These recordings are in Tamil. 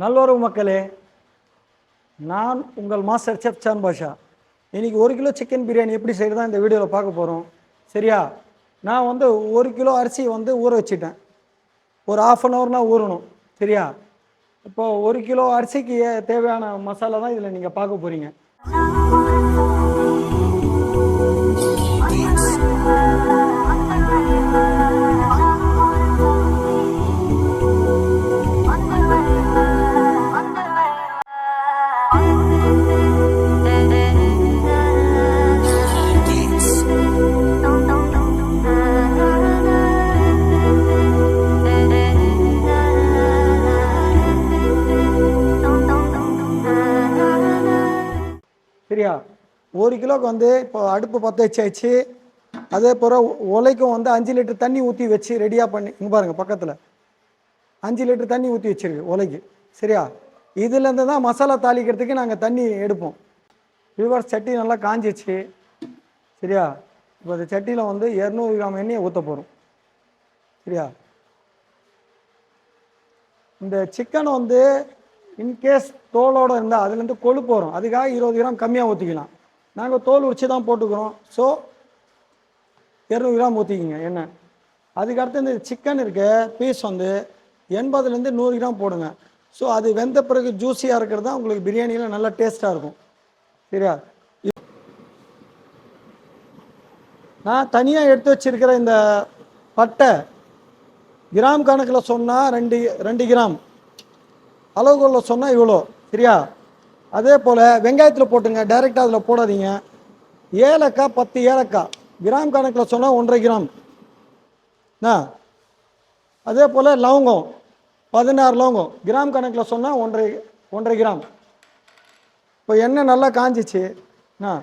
நல்லுறவு மக்களே நான் உங்கள் மாஸ்டர் செஃப் சான் பாஷா. இன்றைக்கி ஒரு கிலோ சிக்கன் பிரியாணி எப்படி செய்கிறதா இந்த வீடியோவில் பார்க்க போகிறோம் சரியா? நான் வந்து ஒரு கிலோ அரிசி வந்து ஊற வச்சிட்டேன். ஒரு ஆஃப் அன் ஹவர்னால் ஊறணும். சரியா? இப்போ ஒரு கிலோ அரிசிக்கு தேவையான மசாலா தான் இதில் நீங்கள் பார்க்க போகிறீங்க ஒரு கிலோக்கு வந்து இப்போ அடுப்பு பற்ற வச்சாச்சு. அதே போல் உலைக்கும் வந்து அஞ்சு லிட்டர் தண்ணி ஊற்றி வச்சு ரெடியாக பண்ணி இங்கே பாருங்கள் பக்கத்தில். அஞ்சு லிட்டர் தண்ணி ஊற்றி வச்சிருக்கு உலைக்கு. சரியா? இதுலேருந்து தான் மசாலா தாளிக்கிறதுக்கு நாங்கள் தண்ணி எடுப்போம். விவர்ஸ் சட்டி நல்லா காஞ்சிச்சு சரியா? இப்போ இந்த சட்டியில் வந்து இரநூறு கிராம் எண்ணெயை ஊற்ற போகிறோம் சரியா? இந்த சிக்கன் வந்து இன்கேஸ் தோலோடு இருந்தால் அதுலேருந்து கொழுப்பு வரும் அதுக்காக இருபது கிராம் கம்மியாக ஊற்றிக்கலாம் நாங்கள் தோல் உரிச்சு தான் போட்டுக்கிறோம். ஸோ இரநூறு கிராம் ஊற்றிக்கிங்க எண்ணெய். அதுக்கடுத்து இந்த சிக்கன் இருக்க பீஸ் வந்து எண்பதுலேருந்து நூறு கிராம் போடுங்க. ஸோ அது வெந்த பிறகு ஜூஸியாக இருக்கிறது தான் உங்களுக்கு பிரியாணியில் நல்லா டேஸ்ட்டாக இருக்கும். சரியா? நான் தனியாக எடுத்து வச்சிருக்கிற இந்த பட்டை கிராம் கணக்கில் சொன்னால் ரெண்டு ரெண்டு கிராம். அளவுகளில் சொன்னால் இவ்வளோ. சரியா? அதே போல் வெங்காயத்தில் போட்டுங்க டைரெக்டாக அதில் போடாதீங்க. ஏலக்காய் பத்து ஏலக்காய். கிராம் கணக்கில் சொன்னால் ஒன்றரை கிராம். என்ன? அதே போல் லவங்கம் பதினாறு லவங்கம். கிராம் கணக்கில் சொன்னால் ஒன்றரை ஒன்றரை கிராம். இப்போ எண்ணெய் நல்லா காஞ்சிச்சு. என்ன?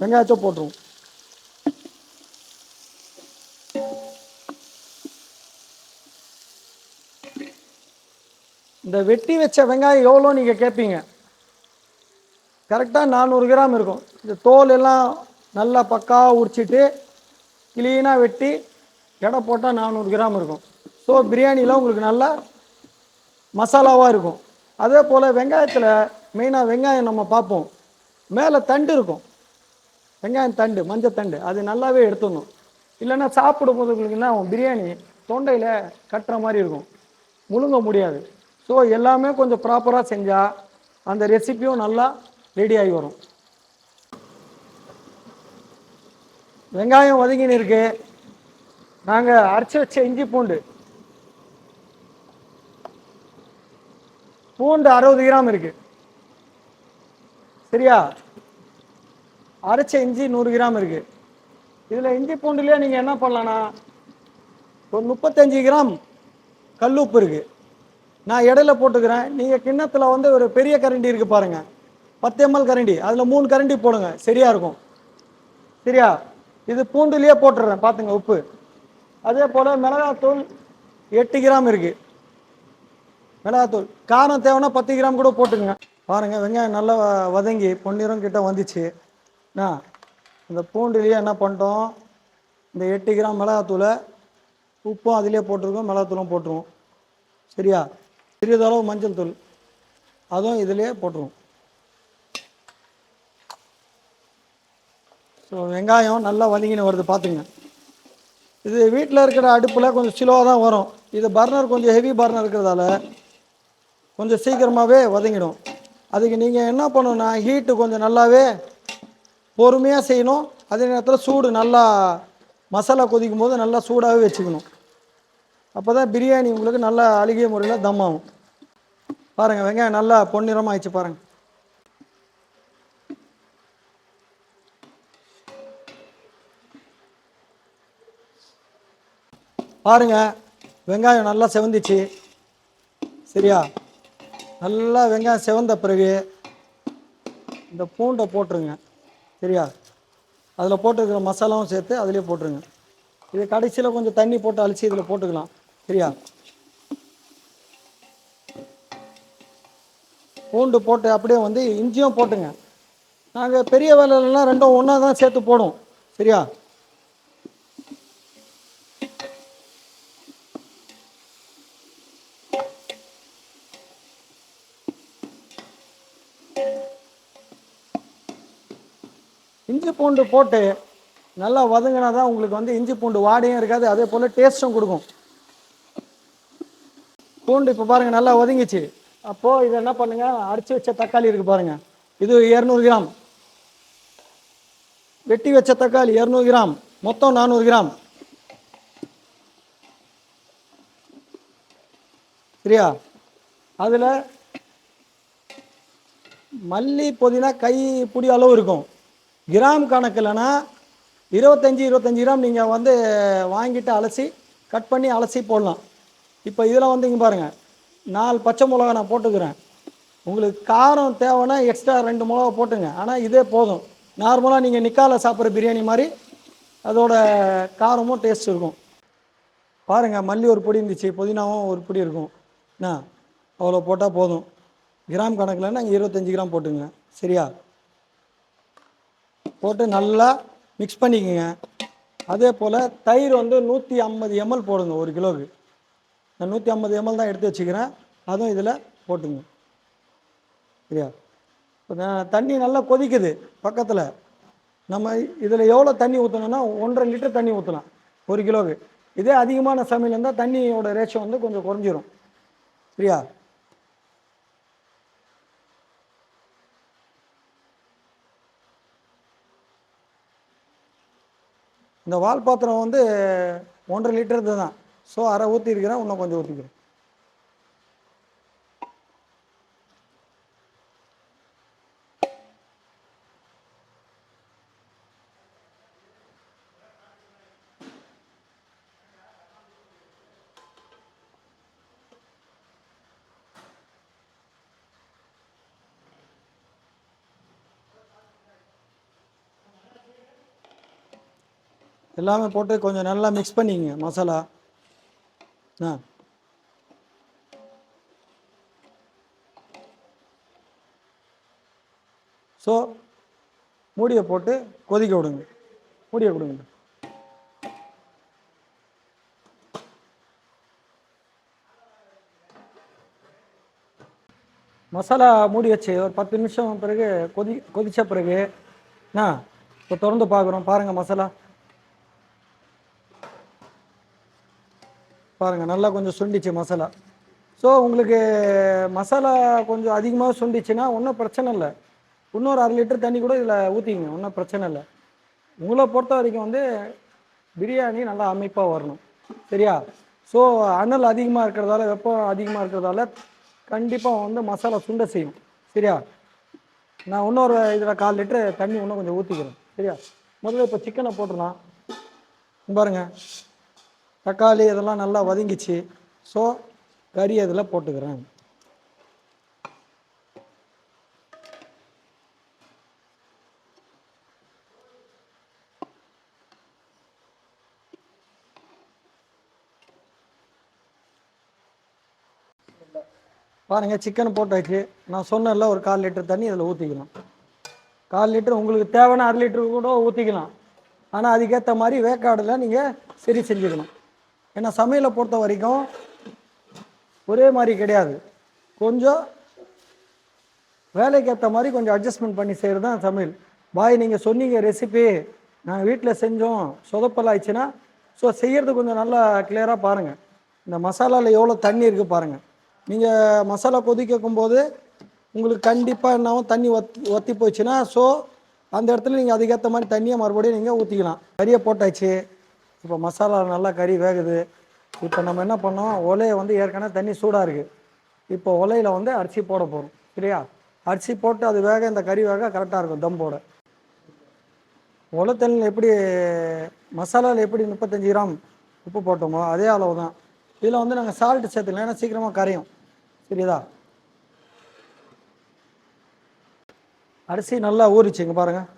வெங்காயத்தை போட்டுருவோம். இந்த வெட்டி வச்ச வெங்காயம் எவ்வளோ நீங்கள் கேட்பீங்க கரெக்டாக நானூறு கிராம் இருக்கும். இந்த தோல் எல்லாம் நல்லா பக்காவாக உரிச்சிட்டு கிளீனாக வெட்டி எடை போட்டால் நானூறு கிராம் இருக்கும். ஸோ பிரியாணியில் உங்களுக்கு நல்லா மசாலாவாக இருக்கும். அதே போல் வெங்காயத்தில் மெயினாக வெங்காயம் நம்ம பார்ப்போம். மேலே தண்டு இருக்கும். வெங்காயம் தண்டு மஞ்சள் தண்டு அது நல்லாவே எடுத்துடணும். இல்லைன்னா சாப்பிடும்போது உங்களுக்கு என்ன ஆகும்? பிரியாணி தொண்டையில் கட்டுற மாதிரி இருக்கும். முழுங்க முடியாது. ஸோ எல்லாமே கொஞ்சம் ப்ராப்பராக செஞ்சால் அந்த ரெசிபியும் நல்லா ரெடி ஆகி வரும். வெங்காயம் வதங்கின்னு இருக்கு நாங்கள் அரைச்சி வச்ச இஞ்சி பூண்டு. பூண்டு அறுபது கிராம் இருக்கு. சரியா? அரைச்ச இஞ்சி நூறு கிராம் இருக்கு. இதில் இஞ்சி பூண்டுலேயே நீங்கள் என்ன பண்ணலான்னா ஒரு முப்பத்தஞ்சு கிராம் கல்லுப்பு இருக்குது நான் இடையில போட்டுக்கிறேன். நீங்கள் கிண்ணத்தில் வந்து ஒரு பெரிய கரண்டி இருக்குது பாருங்கள் பத்து எம்எல் கரண்டி. அதில் மூணு கரண்டி போடுங்க. சரியாக இருக்கும். சரியா? இது பூண்டுலேயே போட்டுடுறேன் பார்த்துங்க உப்பு. அதே போல் மிளகாத்தூள் எட்டு கிராம் இருக்குது மிளகாத்தூள். காரம் தேவைன்னா பத்து கிராம் கூட போட்டுங்க பாருங்கள் வெங்காயம் நல்லா வதங்கி பொன்னிறம் கிட்ட வந்துச்சு. என்ன? இந்த பூண்டுலேயே என்ன பண்ணிட்டோம்? இந்த எட்டு கிராம் மிளகாத்தூளை உப்பும் அதிலே போட்டிருக்கோம் மிளகாத்தூளும் போட்டுருவோம். சரியா? சிறிதளவு மஞ்சள் தூள். அதுவும் இதிலே போட்டுருவோம். ஸோ வெங்காயம் நல்லா வதங்கின்னு வருது பார்த்துங்க. இது வீட்டில் இருக்கிற அடுப்பில் கொஞ்சம் ஸ்லோவாக தான் வரும். இது பர்னர் கொஞ்சம் ஹெவி பர்னர் இருக்கிறதால கொஞ்சம் சீக்கிரமாகவே வதங்கிடும். அதுக்கு நீங்கள் என்ன பண்ணணும்னா ஹீட்டு கொஞ்சம் நல்லாவே பொறுமையாக செய்யணும். அதே நேரத்தில் சூடு நல்லா மசாலா கொதிக்கும் போது நல்லா சூடாகவே வச்சுக்கணும். அப்போ தான் பிரியாணி உங்களுக்கு நல்லா அழுகிய முறையில் தம் ஆகும். பாருங்கள் வெங்காயம் நல்லா பொன்னிறமாக ஆயிடுச்சு பாருங்கள் பாருங்கள் வெங்காயம் நல்லா செவந்துச்சு. சரியா? நல்லா வெங்காயம் செவந்த பிறகு இந்த பூண்டை போட்டுருங்க. சரியா? அதில் போட்டுருக்கிற மசாலாவும் சேர்த்து அதிலே போட்டுருங்க. இது கடைசியில் கொஞ்சம் தண்ணி போட்டு அழிச்சு இதில் போட்டுக்கலாம். சரியா? பூண்டு போட்டு அப்படியே வந்து இஞ்சியும் போட்டுங்க. நாங்கள் பெரிய வேலையிலலாம் ரெண்டும் ஒன்றா தான் சேர்த்து போடுவோம். சரியா? இஞ்சி பூண்டு போட்டு நல்லா வதங்கினா தான் உங்களுக்கு வந்து இஞ்சி பூண்டு வாடையும் இருக்காது அதே போல் டேஸ்ட்டும் கொடுக்கும். பூண்டு இப்போ பாருங்கள் நல்லா ஒதுங்கிச்சு அப்போது இதை என்ன பண்ணுங்கள் அடித்து வச்ச தக்காளி இருக்குது பாருங்கள் இது இரநூறு கிராம். வெட்டி வச்ச தக்காளி இரநூறு கிராம். மொத்தம் நானூறு கிராம். சரியா? அதில் மல்லி புதினா கை பிடி அளவு இருக்கும். கிராம் கணக்கில்னா இருபத்தஞ்சி இருபத்தஞ்சி கிராம் நீங்கள் வந்து வாங்கிட்டு அலசி கட் பண்ணி அலசி போடலாம். இப்போ இதில் வந்து இங்கே பாருங்கள் நாலு பச்சை மிளகா நான் போட்டுக்கிறேன். உங்களுக்கு காரம் தேவைன்னா எக்ஸ்ட்ரா ரெண்டு மிளகா போட்டுங்க. ஆனால் இதே போதும். நார்மலாக நீங்கள் நிக்கால சாப்பிட்ற பிரியாணி மாதிரி அதோட காரமும் டேஸ்ட் இருக்கும். பாருங்கள் மல்லி ஒரு பொடி இருந்துச்சு புதினாவும் ஒரு பொடி இருக்கும். என்ன? அவ்வளோ போட்டால் போதும். கிராம் கணக்கில் நாங்கள் இருபத்தஞ்சி கிராம் போட்டுங்க. சரியா? போட்டு நல்லா மிக்ஸ் பண்ணிக்கோங்க. அதே போல் தயிர் வந்து நூற்றி ஐம்பது எம்எல் போடுங்க ஒரு கிலோவுக்கு. நான் நூற்றி ஐம்பது எம்எல் தான் எடுத்து வச்சுக்கிறேன். அதுவும் இதில் போட்டுங்க. சரியா? இப்போ தண்ணி நல்லா கொதிக்குது பக்கத்தில். நம்ம இதில் எவ்வளோ தண்ணி ஊற்றணும்னா ஒன்றரை லிட்டர் தண்ணி ஊற்றலாம் ஒரு கிலோவுக்கு. இதே அதிகமான சமையல் இருந்தால் தண்ணியோட ரேஷியோ வந்து கொஞ்சம் குறைஞ்சிரும். சரியா? இந்த வால் பாத்திரம் வந்து ஒன்றரை லிட்டர் தான். ஸோ அரை ஊற்றிருக்கிறேன் இன்னும் கொஞ்சம் ஊற்றிக்கிறேன் எல்லாமே போட்டு கொஞ்சம் நல்லா மிக்ஸ் பண்ணிங்க மசாலா. ஆ. ஸோ மூடியை போட்டு கொதிக்க விடுங்க. மூடியை கொடுங்க. மசாலா மூடி வச்சு ஒரு பத்து நிமிஷம் பிறகு கொதி கொதித்த பிறகு ஆ இப்போ திறந்து பார்க்குறோம் பாருங்கள் மசாலா. பாருங்கள் நல்லா கொஞ்சம் சுண்டிச்சு மசாலா. ஸோ உங்களுக்கு மசாலா கொஞ்சம் அதிகமாக சுண்டிச்சுன்னா ஒன்றும் பிரச்சனை இல்லை. இன்னொரு அரை லிட்டர் தண்ணி கூட இதில் ஊற்றிங்க ஒன்றும் பிரச்சனை இல்லை. உங்களை பொறுத்த வரைக்கும் வந்து பிரியாணி நல்லா அமைப்பாக வரணும் சரியா? ஸோ அனல் அதிகமாக இருக்கிறதால வெப்பம் அதிகமாக இருக்கிறதால கண்டிப்பாக வந்து மசாலா சுண்ட செய்யும் சரியா? நான் இன்னொரு இதில் கால் லிட்டரு தண்ணி இன்னும் கொஞ்சம் ஊற்றிக்கிறேன் சரியா? முதல்ல இப்போ சிக்கனை போட்டுடலாம். பாருங்கள் தக்காளி இதெல்லாம் நல்லா வதங்கிச்சு. ஸோ கறி அதில் போட்டுக்கிறேன். பாருங்க சிக்கன் போட்டாச்சு. நான் சொன்னேன்ல ஒரு கால் லிட்டர் தண்ணி இதில் ஊற்றிக்கலாம் கால் லிட்டர் உங்களுக்கு தேவைன்னா அரை லிட்டரு கூட ஊற்றிக்கலாம் ஆனால் அதுக்கேற்ற மாதிரி வேக்காடில் நீங்கள் சரி செஞ்சுக்கணும். ஏன்னா சமையலை பொறுத்த வரைக்கும் ஒரே மாதிரி கிடையாது. கொஞ்சம் வேலைக்கு ஏற்ற மாதிரி கொஞ்சம் அட்ஜஸ்ட்மெண்ட் பண்ணி செய்கிறது தான் சமையல். பாய் நீங்கள் சொன்னீங்க ரெசிபி நாங்கள் வீட்டில் செஞ்சோம் சொதப்பல் ஆயிடுச்சுன்னா ஸோ செய்கிறது கொஞ்சம் நல்லா கிளியராக பாருங்கள் இந்த மசாலாவில் எவ்வளோ தண்ணி இருக்குது பாருங்கள் நீங்கள் மசாலா கொதிக்க வைக்கும்போது உங்களுக்கு கண்டிப்பாக என்னாவும் தண்ணி ஒத்தி ஒத்தி போச்சுன்னா ஸோ அந்த இடத்துல நீங்கள் அதுக்கேற்ற மாதிரி தண்ணியை மறுபடியும் நீங்கள் ஊற்றிக்கலாம் கறியை போட்டாச்சு. இப்போ மசாலா நல்லா கறி வேகுது. இப்போ நம்ம என்ன பண்ணோம்? ஒலையை வந்து ஏற்கனவே தண்ணி சூடாக இருக்குது இப்போ ஒலையில் வந்து அரிசி போட போகிறோம் சரியா? அரிசி போட்டு அது வேக இந்த கறி வேக கரெக்டாக இருக்கும் தம்போட ஒலை எப்படி மசாலாவில் எப்படி முப்பத்தஞ்சு கிராம் உப்பு போட்டோமோ அதே அளவு தான் இதில் வந்து நாங்கள் சால்ட்டு சேர்த்துக்கலாம் ஏன்னா சீக்கிரமாக கரையும். சரிதா அரிசி நல்லா ஊறிச்சுங்க பாருங்கள்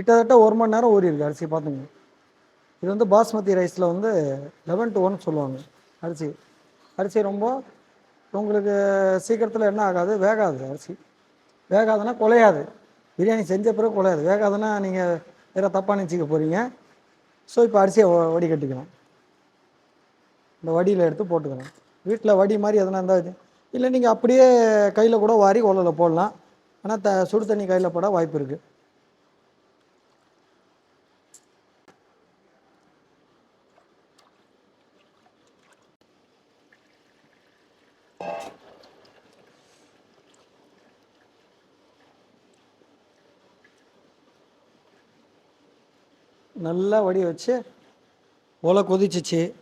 கிட்டத்தட்ட ஒரு மணி நேரம் ஊறி இருக்குது அரிசி பார்த்துங்க. இது வந்து பாஸ்மதி ரைஸில் வந்து லெவன் டு ஒன் சொல்லுவாங்க. அரிசி. அரிசி ரொம்ப உங்களுக்கு சீக்கிரத்தில் என்ன ஆகாது வேகாது அரிசி. வேகாதுன்னா குலையாது. பிரியாணி செஞ்ச பிறகு குலையாது. வேகாதுன்னா நீங்கள் வேறு தப்பாக நினச்சிக்க போகிறீங்க ஸோ இப்போ அரிசியை வடி கட்டிக்கலாம். இந்த வடியில் எடுத்து போட்டுக்கலாம். வீட்டில் வடி மாதிரி எதனா இருந்தால் இல்லை நீங்கள் அப்படியே கையில் கூட வாரி உலல போடலாம். ஆனால் த சுடு தண்ணி கையில் பட வாய்ப்பு இருக்குது நல்லா வடி வச்சு ஒலை கொதிச்சிச்சு.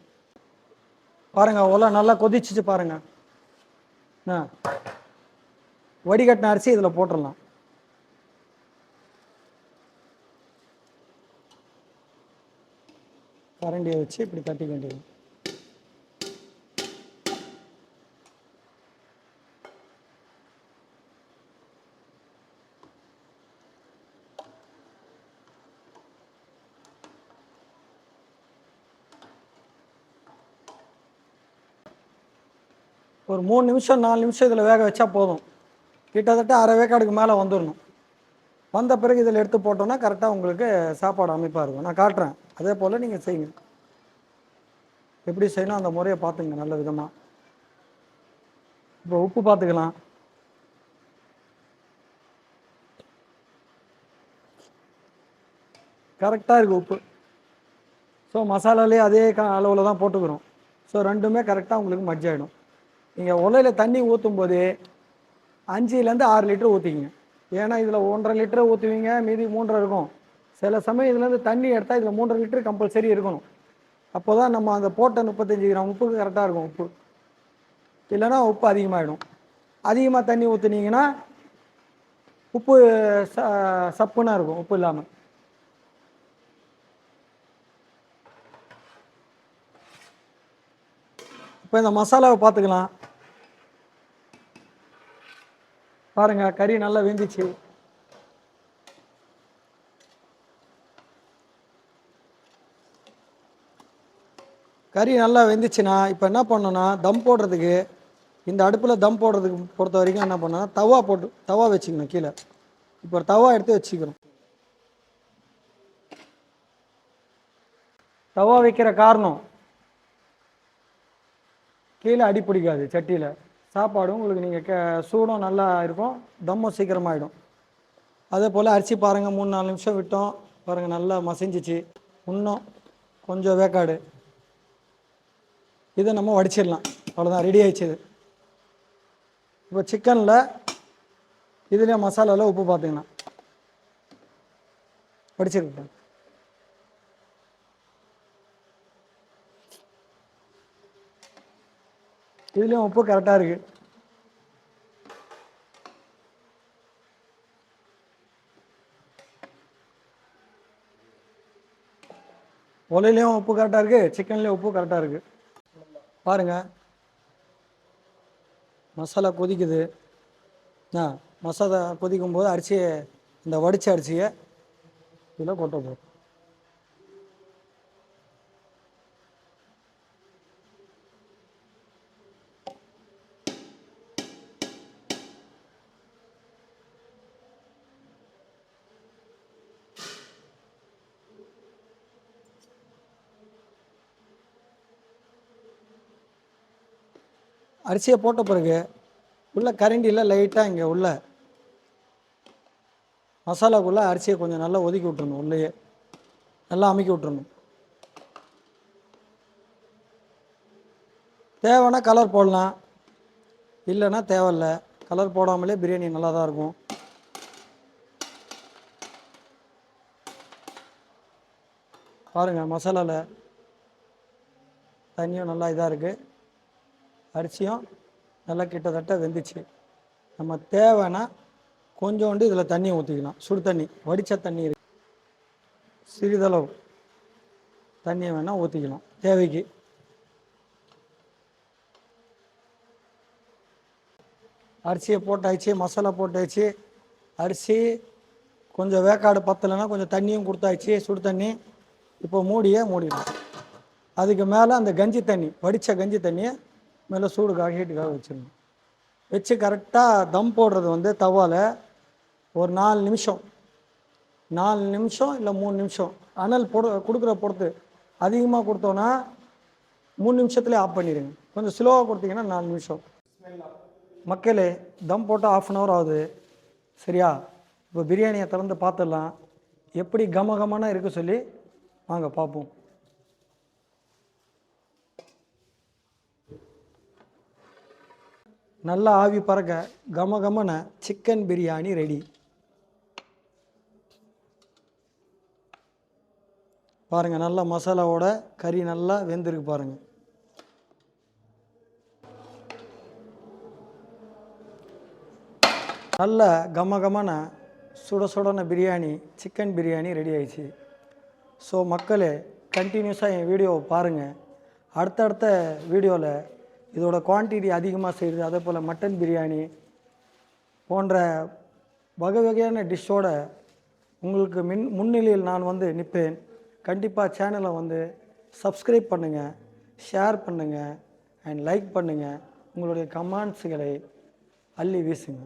பாருங்க ஒலை நல்லா கொதிச்சிச்சு பாருங்க. ஆ. வடிகட்டின அரிசி இதில் போட்டுடலாம். கரண்டியை வச்சு இப்படி தட்டிக்க வேண்டியது. மூணு நிமிஷம் நாலு நிமிஷம் இதில் வேக வச்சா போதும். கிட்டத்தட்ட அரை வேக்காடுக்கு மேலே வந்துடணும். வந்த பிறகு இதில் எடுத்து போட்டோன்னா கரெக்டாக உங்களுக்கு சாப்பாடு அமைப்பாக இருக்கும். நான் காட்டுறேன். அதே போல் நீங்கள் செய்யுங்க. எப்படி செய்யணும் அந்த முறையை பார்த்துங்க நல்ல விதமாக. இப்போ உப்பு பார்த்துக்கலாம். கரெக்டாக இருக்குது உப்பு. ஸோ மசாலாலே அதே க அளவில் தான் போட்டுக்கிறோம். ஸோ ரெண்டுமே கரெக்டாக உங்களுக்கு மஜ் ஆகிடும் நீங்கள் உலையில் தண்ணி ஊற்றும் போதே அஞ்சுலேருந்து ஆறு லிட்டர் ஊற்றிக்கிங்க ஏன்னா இதில் ஒன்றரை லிட்டர் ஊற்றுவீங்க மீதி மூன்றரை இருக்கும். சில சமயம் இதுலேருந்து தண்ணி எடுத்தால் இதில் மூன்றரை லிட்டர் கம்பல்சரி இருக்கணும். அப்போ தான் நம்ம அந்த போட்ட முப்பத்தஞ்சு கிராம் உப்புக்கு கரெக்டாக இருக்கும் உப்பு. இல்லைன்னா உப்பு அதிகமாகிடும் அதிகமாக தண்ணி ஊற்றுனீங்கன்னா உப்பு ச சப்புன்னா இருக்கும் உப்பு இல்லாமல் இப்போ இந்த மசாலாவை பார்த்துக்கலாம். பாருங்கள் கறி நல்லா வெந்துச்சு. கறி நல்லா வெந்துச்சுன்னா இப்போ என்ன பண்ணணும்னா தம் போடுறதுக்கு இந்த அடுப்பில் தம் போடுறதுக்கு பொறுத்த வரைக்கும் என்ன பண்ணணும்னா தவா போட்டு தவா வச்சுக்கணும் கீழே. இப்போ ஒரு தவா எடுத்து வச்சுக்கிறோம். தவா வைக்கிற காரணம் கீழே அடி பிடிக்காது சட்டியில். சாப்பாடும் உங்களுக்கு நீங்கள் கே சூடும் நல்லா இருக்கும் தம்மும் சீக்கிரமாகிடும் அதே போல் அரிசி பாருங்கள் மூணு நாலு நிமிஷம் விட்டோம். பாருங்கள் நல்லா மசிஞ்சிச்சு. இன்னும் கொஞ்சம் வேக்காடு. இதை நம்ம வடிச்சிடலாம். அவ்வளோதான் ரெடி ஆயிடுச்சு இது. இப்போ சிக்கனில் இதுலேயே மசாலாவில் உப்பு பார்த்தீங்கன்னா வடிச்சிருக்கேன். இதுலேயும் உப்பு கரெக்டாக இருக்குது ஒலையிலையும் உப்பு கரெக்டாக இருக்குது சிக்கன்லேயும் உப்பு கரெக்டாக இருக்குது பாருங்கள் மசாலா கொதிக்குது. ஆ மசாலா கொதிக்கும் போது அரிசியை இந்த வடித்த அரிசியை இதில் கொட்ட போதும் அரிசியை போட்ட பிறகு உள்ள கரண்டியில் லைட்டாக இங்கே உள்ள மசாலாக்குள்ளே அரிசியை கொஞ்சம் நல்லா ஒதுக்கி விட்டுருணும் உள்ளேயே. நல்லா அமுக்கி விட்டுருணும் தேவைன்னா கலர் போடலாம். இல்லைன்னா தேவையில்ல. கலர் போடாமலே பிரியாணி நல்லா தான் இருக்கும். பாருங்கள் மசாலாவில் தண்ணியும் நல்லா இதாக இருக்குது அரிசியும் நல்லா கிட்டத்தட்ட வெந்துச்சு. நம்ம தேவைன்னா கொஞ்சோண்டு இதில் தண்ணி ஊற்றிக்கலாம் சுடு தண்ணி வடித்த தண்ணி இருக்கு. சிறிதளவு தண்ணியை வேணால் ஊற்றிக்கலாம் தேவைக்கு. அரிசியை போட்டாச்சு மசாலா போட்டாச்சு. அரிசி கொஞ்சம் வேக்காடு பத்தலைன்னா கொஞ்சம் தண்ணியும் கொடுத்தாச்சு சுடு தண்ணி. இப்போ மூடியே மூடிடலாம். அதுக்கு மேலே அந்த கஞ்சி தண்ணி வடித்த கஞ்சி தண்ணியை மேலே சூடுக்காக ஹீட்டுக்காக வச்சிடணும் வச்சு கரெக்டாக தம் போடுறது வந்து தவால ஒரு நாலு நிமிஷம். நாலு நிமிஷம் இல்லை மூணு நிமிஷம். அனல் போடு கொடுக்குற பொறுத்து அதிகமாக கொடுத்தோன்னா மூணு நிமிஷத்துலேயே ஆஃப் பண்ணிடுங்க. கொஞ்சம் ஸ்லோவாக கொடுத்தீங்கன்னா நாலு நிமிஷம். மக்களே தம் போட்டால் ஆஃப் அன் ஹவர் ஆகுது. சரியா? இப்போ பிரியாணியை திறந்து பார்த்துடலாம். எப்படி கம கமன்னு சொல்லி வாங்க பார்ப்போம். நல்லா ஆவி பறக்க கம கமன சிக்கன் பிரியாணி ரெடி பாருங்கள் நல்லா மசாலாவோட கறி நல்லா வெந்திருக்கு பாருங்கள் நல்ல கம கமன சுட சுடன பிரியாணி சிக்கன் பிரியாணி ரெடி ஆயிடுச்சு. ஸோ மக்களே கண்டினியூஸாக என் வீடியோவை பாருங்கள் அடுத்தடுத்த வீடியோவில் இதோட குவான்டிட்டி அதிகமாக செய்கிறது அதே போல் மட்டன் பிரியாணி போன்ற வகை வகையான டிஷ்ஷோட உங்களுக்கு மின் முன்னிலையில் நான் வந்து நிற்பேன் கண்டிப்பாக சேனலை வந்து சப்ஸ்கிரைப் பண்ணுங்கள் ஷேர் பண்ணுங்கள் அண்ட் லைக் பண்ணுங்கள் உங்களுடைய கமெண்ட்ஸுகளை அள்ளி வீசுங்க.